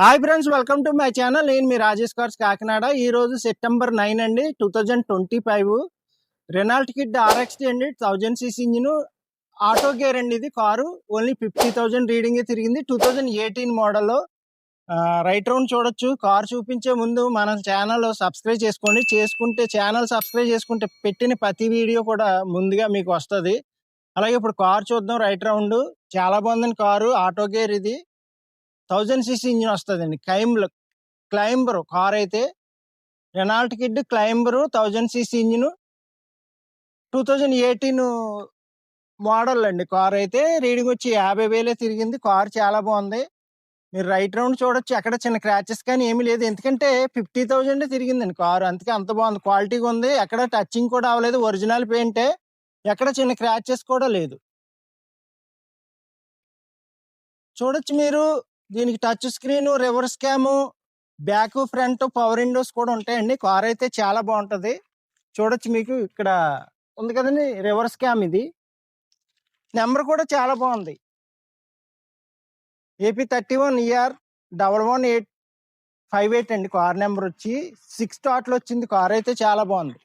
Hi friends welcome to my channel. నేను మీ Rajesh cars Kakinada. ఈ రోజు సెప్టెంబర్ నైన్ అండి two thousand twenty five. Renault Kwid RXT అండి thousand CC engine. Auto gear అండి ఇది car. Only fifty thousand reading తిరిగింది. టూ థౌజండ్ ఎయిటీన్ మోడల్లో. రైట్ రౌండ్ చూడొచ్చు. కార్ చూపించే ముందు మన ఛానల్ సబ్స్క్రైబ్ చేసుకోండి. చేసుకుంటే ఛానల్ సబ్స్క్రైబ్ చేసుకుంటే పెట్టిన ప్రతి వీడియో కూడా ముందుగా మీకు వస్తుంది. అలాగే ఇప్పుడు కార్ చూద్దాం రైట్ రౌండ్. చాలా బాగుందండి కారు. ఆటో గేర్ ఇది. థౌజండ్ సీసీ ఇంజిన్ వస్తుందండి. క్లైంబర్ క్లైంబర్ కార్ అయితే Renault Kwid climber thousand CC engine two thousand eighteen model అండి కార్ అయితే రీడింగ్ వచ్చి యాభై వేలే తిరిగింది. కార్ చాలా బాగుంది. మీరు రైట్ రౌండ్ చూడొచ్చు. ఎక్కడ చిన్న క్రాచెస్ కానీ ఏమీ లేదు. ఎందుకంటే ఫిఫ్టీ థౌజండ్ తిరిగిందండి కారు. అందుకే అంత బాగుంది. క్వాలిటీగా ఉంది. ఎక్కడ టచింగ్ కూడా అవ్వలేదు. ఒరిజినల్ పెయింటే ఎక్కడ చిన్న క్రాచెస్ కూడా లేదు. చూడొచ్చు మీరు. దీనికి touch screen reverse cam back front power windows కూడా ఉంటాయండి. కార్ అయితే చాలా బాగుంటుంది. చూడొచ్చు మీకు ఇక్కడ ఉంది కదండి రివర్స్ క్యామ్ ఇది. నెంబర్ కూడా చాలా బాగుంది. AP thirty one year double one eight five eight అండి కార్ నెంబర్ వచ్చి. సిక్స్ టాట్లో వచ్చింది. కార్ అయితే చాలా బాగుంది.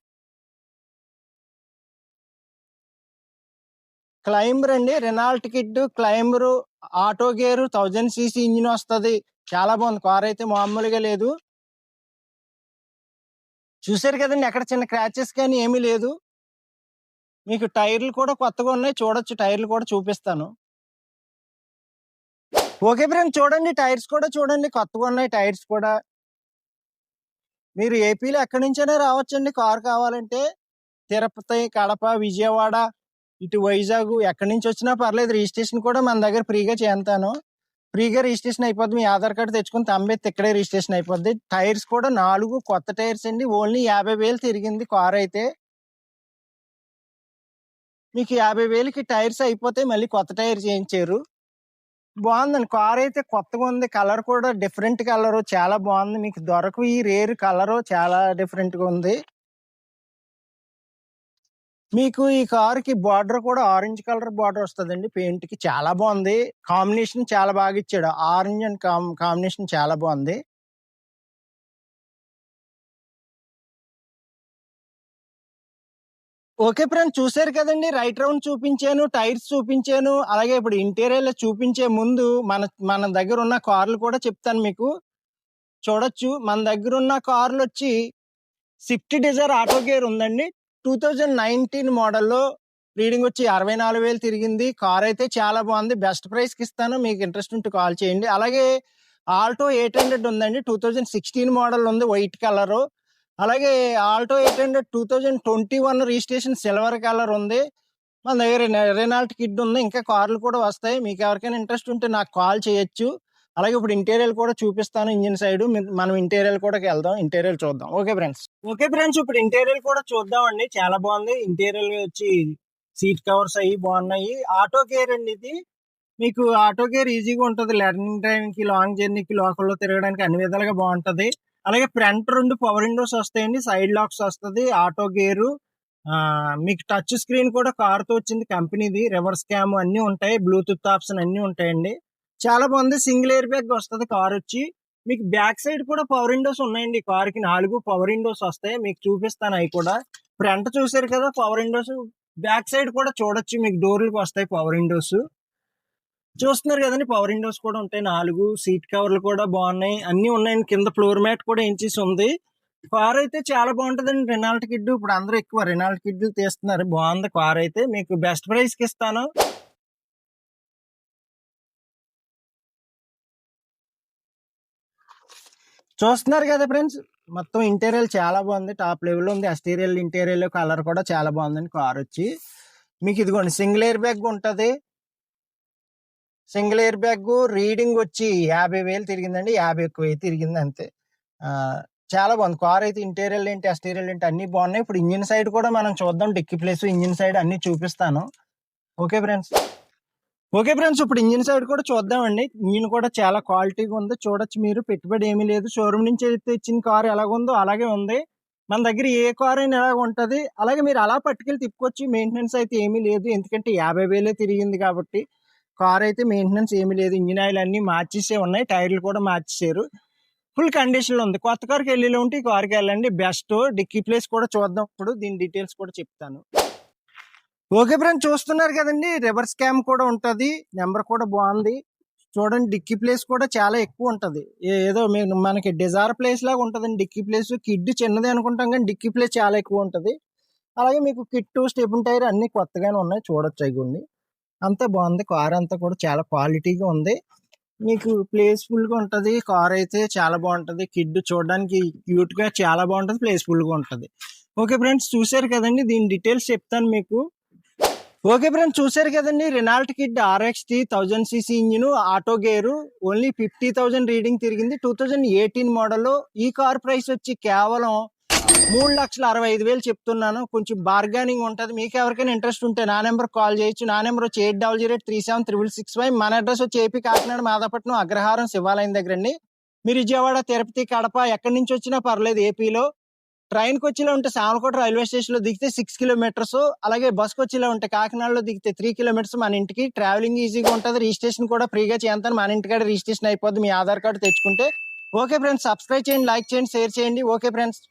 క్లైంబర్ అండి. Renault Kwid climber auto gear thousand CC engine వస్తుంది. చాలా బాగుంది. కార్ అయితే మామూలుగా లేదు. చూసారు కదండి ఎక్కడ చిన్న క్రాచెస్ కానీ ఏమీ లేదు. మీకు టైర్లు కూడా కొత్తగా ఉన్నాయి. చూడొచ్చు. టైర్లు కూడా చూపిస్తాను. ఓకే ఫ్రెండ్ చూడండి. టైర్స్ కూడా చూడండి. కొత్తగా ఉన్నాయి టైర్స్ కూడా. మీరు ఏపీలో ఎక్కడి నుంచైనా రావచ్చండి. కార్ కావాలంటే తిరుపతి కడప విజయవాడ ఇటు వైజాగ్ ఎక్కడి నుంచి వచ్చినా పర్లేదు రిజిస్ట్రేషన్ కూడా మన దగ్గర ఫ్రీగా చేస్తాను. ఫ్రీగా రిజిస్ట్రేషన్ అయిపోద్ది. మీ ఆధార్ కార్డు తెచ్చుకుని తమ్మేది ఇక్కడే రిజిస్ట్రేషన్ అయిపోద్ది. టైర్స్ కూడా నాలుగు కొత్త టైర్స్ అండి. ఓన్లీ యాభై వేలు తిరిగింది కార్ అయితే. మీకు యాభై వేలకి టైర్స్ అయిపోతే మళ్ళీ కొత్త టైర్ చేయించారు. బాగుందండి. కార్ అయితే కొత్తగా ఉంది. కలర్ కూడా డిఫరెంట్ కలర్. చాలా బాగుంది. మీకు దొరకు ఈ రేర్ కలర్ చాలా డిఫరెంట్గా ఉంది. మీకు ఈ కార్కి బార్డర్ కూడా ఆరెంజ్ కలర్ బార్డర్ వస్తుందండి. పెయింట్కి చాలా బాగుంది. కాంబినేషన్ చాలా బాగా ఇచ్చాడు. ఆరెంజ్ అండ్ కాంబినేషన్ చాలా బాగుంది. ఓకే ఫ్రెండ్ చూసారు కదండి. రైట్ రౌండ్ చూపించాను టైర్స్ చూపించాను అలాగే ఇప్పుడు ఇంటీరియర్లో చూపించే ముందు మన మన దగ్గర ఉన్న కార్లు కూడా చెప్తాను మీకు. చూడొచ్చు. మన దగ్గర ఉన్న కార్లు వచ్చి స్విఫ్ట్ డిజైర్ ఆటో గేర్ ఉందండి. టూ థౌజండ్ నైన్టీన్ మోడల్లో రీడింగ్ వచ్చి అరవై నాలుగు వేలు తిరిగింది. కార్ అయితే చాలా బాగుంది. బెస్ట్ ప్రైస్కి ఇస్తాను. మీకు ఇంట్రెస్ట్ ఉంటే కాల్ చేయండి. అలాగే ఆల్టో ఎయిట్ హండ్రెడ్ ఉందండి. టూ థౌజండ్ సిక్స్టీన్ మోడల్ ఉంది వైట్ కలరు. అలాగే Alto eight hundred two thousand twenty one registration silver colour ఉంది. మన దగ్గర రెనాల్ట్ కిడ్ ఉంది. ఇంకా కార్లు కూడా వస్తాయి. మీకు ఎవరికైనా ఇంట్రెస్ట్ ఉంటే నాకు కాల్ చేయొచ్చు. అలాగే ఇప్పుడు ఇంటీరియర్ కూడా చూపిస్తాను ఇంజిన్ సైడ్. మనం ఇంటీరియర్ కూడా వెళ్దాం. ఇంటీరియర్ చూద్దాం. Okay friends? ఓకే ఫ్రెండ్స్ ఇప్పుడు ఇంటీరియర్ కూడా చూద్దాం అండి చాలా బాగుంది. ఇంటీరియర్ వచ్చి సీట్ కవర్స్ అవి బాగున్నాయి. ఆటో గేర్ అండి ఇది. మీకు ఆటో గేర్ ఈజీగా ఉంటుంది. లెర్నింగ్ టైం కి లాంగ్ జర్నీకి లోకల్లో తిరగడానికి అన్ని విధాలుగా బాగుంటది. అలాగే ఫ్రంట్ రెండు పవర్ విండోస్ వస్తాయండి. సైడ్ లాక్స్ వస్తుంది. ఆటో గేరు మీకు టచ్ స్క్రీన్ కూడా కార్తో వచ్చింది కంపెనీది. రివర్స్ క్యామ్ అన్ని ఉంటాయి. బ్లూటూత్ ఆప్షన్ అన్నీ ఉంటాయండి. చాలా బాగుంది సింగిల్ ఎయిర్ బ్యాగ్ వస్తుంది కార్ వచ్చి. మీకు బ్యాక్ సైడ్ కూడా పవర్ విండోస్ ఉన్నాయండి కార్కి నాలుగు పవర్ విండోస్ వస్తాయి. మీకు చూపిస్తాను అవి కూడా. ఫ్రంట్ చూసారు కదా పవర్ విండోస్. బ్యాక్ సైడ్ కూడా చూడొచ్చు. మీకు డోర్లకు వస్తాయి పవర్ విండోస్. చూస్తున్నారు కదండి పవర్ విండోస్ కూడా ఉంటాయి. నాలుగు సీట్ కవర్లు కూడా బాగున్నాయి. అన్ని ఉన్నాయండి. కింద ఫ్లోర్ మ్యాట్ కూడా ఎంచేసి ఉంది. కార్ అయితే చాలా బాగుంటుందండి. రెనాల్ట్ కిడ్ ఇప్పుడు అందరూ ఎక్కువ రెనాల్ట్ కిడ్లు తీస్తున్నారు. బాగుంది కార్ అయితే. మీకు బెస్ట్ ప్రైస్కి ఇస్తాను. చూస్తున్నారు కదా ఫ్రెండ్స్ మొత్తం ఇంటీరియర్ చాలా బాగుంది. టాప్ లెవెల్ ఉంది. అస్టీరియల్ ఇంటీరియర్ కలర్ కూడా చాలా బాగుందండి కార్ వచ్చి. మీకు ఇదిగోండి సింగిల్ ఎయిర్ బ్యాగ్ ఉంటుంది. సింగిల్ ఎయిర్ బ్యాగ్ రీడింగ్ వచ్చి యాభై వేలు తిరిగిందండి. యాభై ఎక్కువ వేలు తిరిగింది అంతే. చాలా బాగుంది. కార్ అయితే ఇంటీరియల్ ఏంటి అస్టీరియల్ ఏంటి అన్ని బాగున్నాయి. ఇప్పుడు ఇంజిన్ సైడ్ కూడా మనం చూద్దాం. డిక్కీ ప్లేస్ ఇంజిన్ సైడ్ అన్ని చూపిస్తాను. Okay friends? ఓకే ఫ్రెండ్స్ ఇప్పుడు ఇంజిన్ సైడ్ కూడా చూద్దామండి. ఇంజిన్ కూడా చాలా క్వాలిటీగా ఉంది. చూడొచ్చు మీరు పెట్టుబడి ఏమీ లేదు. షోరూమ్ నుంచి అయితే ఇచ్చిన కారు ఎలాగుందో అలాగే ఉంది. మన దగ్గర ఏ కార్ అయినా ఎలాగ ఉంటుంది. అలాగే మీరు అలా పట్టుకెళ్ళి తిప్పుకొచ్చి మెయింటెనెన్స్ అయితే ఏమీ లేదు. ఎందుకంటే యాభై వేలే తిరిగింది కాబట్టి కార్ అయితే మెయింటెనెన్స్ ఏమీ లేదు. ఇంజిన్ ఆయిల్ అన్ని మార్చేసే ఉన్నాయి. టైర్లు కూడా మార్చేసారు ఫుల్ కండిషన్లో ఉంది. కొత్త కార్కి వెళ్ళి ఉంటే ఈ కార్కి వెళ్ళండి. బెస్ట్ డిక్కీ ప్లేస్ కూడా చూద్దాం. ఇప్పుడు దీని డీటెయిల్స్ కూడా చెప్తాను. ఓకే ఫ్రెండ్ చూస్తున్నారు కదండి. రివర్స్ క్యామ్ కూడా ఉంటుంది. నెంబర్ కూడా బాగుంది. చూడండి డిక్కీ ప్లేస్ కూడా చాలా ఎక్కువ ఉంటుంది. ఏదో మీ- మనకి డిజార్ ప్లేస్ లాగా ఉంటుందండి డిక్కీ ప్లేస్. కిడ్ చిన్నది అనుకుంటాం కానీ డిక్కీ ప్లేస్ చాలా ఎక్కువ ఉంటుంది. అలాగే మీకు కిట్ స్టెబుల్ టైర్ అన్ని కొత్తగానే ఉన్నాయి. చూడొచ్చు అవి అంతా బాగుంది. కార్ అంతా కూడా చాలా క్వాలిటీగా ఉంది. మీకు ప్లేస్ఫుల్గా ఉంటుంది. కార్ అయితే చాలా బాగుంటుంది. కిడ్ చూడడానికి క్యూట్గా చాలా బాగుంటుంది. ప్లేస్ఫుల్గా ఉంటుంది. ఓకే ఫ్రెండ్స్ చూసారు కదండి. దీని డీటెయిల్స్ చెప్తాను మీకు. ఓకే ఫ్రెండ్స్ చూసారు కదండి Renault Kwid RX T thousand CC engine auto gear only fifty thousand reading తిరిగింది. టూ థౌజండ్ ఎయిటీన్ మోడల్ ఈ కార్ ప్రైస్ వచ్చి కేవలం మూడు లక్షల అరవై ఐదు వేలు చెప్తున్నాను. కొంచెం బార్గానింగ్ ఉంటుంది. మీకు ఎవరికైనా ఇంట్రెస్ట్ ఉంటే నా నెంబర్ కాల్ చేయొచ్చు. నా నెంబర్ వచ్చి eight double zero three seven triple six five మన అడ్రస్ వచ్చి ఏపీ కాకినాడ మాదాపట్నం అగ్రహారం శివాలయం దగ్గర అండి మీరు విజయవాడ తిరుపతి కడప ఎక్కడి నుంచి వచ్చినా పర్లేదు ఏపీలో ట్రైన్కి వచ్చేలా ఉంటే సామలకోట రైల్వే స్టేషన్లో దిగితే సిక్స్ కిలోమీటర్స్ అలాగే బస్కి వచ్చేలా ఉంటే కాకినాడలో దిగితే త్రీ కిలోమీటర్స్ మన ఇంటికి. ట్రావెలింగ్ ఈజీగా ఉంటుంది. రిజిస్ట్రేషన్ కూడా ఫ్రీగా చేస్తాను మన ఇంటికాడ రిజిస్ట్రేషన్ అయిపోద్ది. మీ ఆధార్ కార్డు తెచ్చుకుంటే. ఓకే ఫ్రెండ్స్ సబ్స్క్రైబ్ చేయండి లైక్ చేయండి షేర్ చేయండి. Okay friends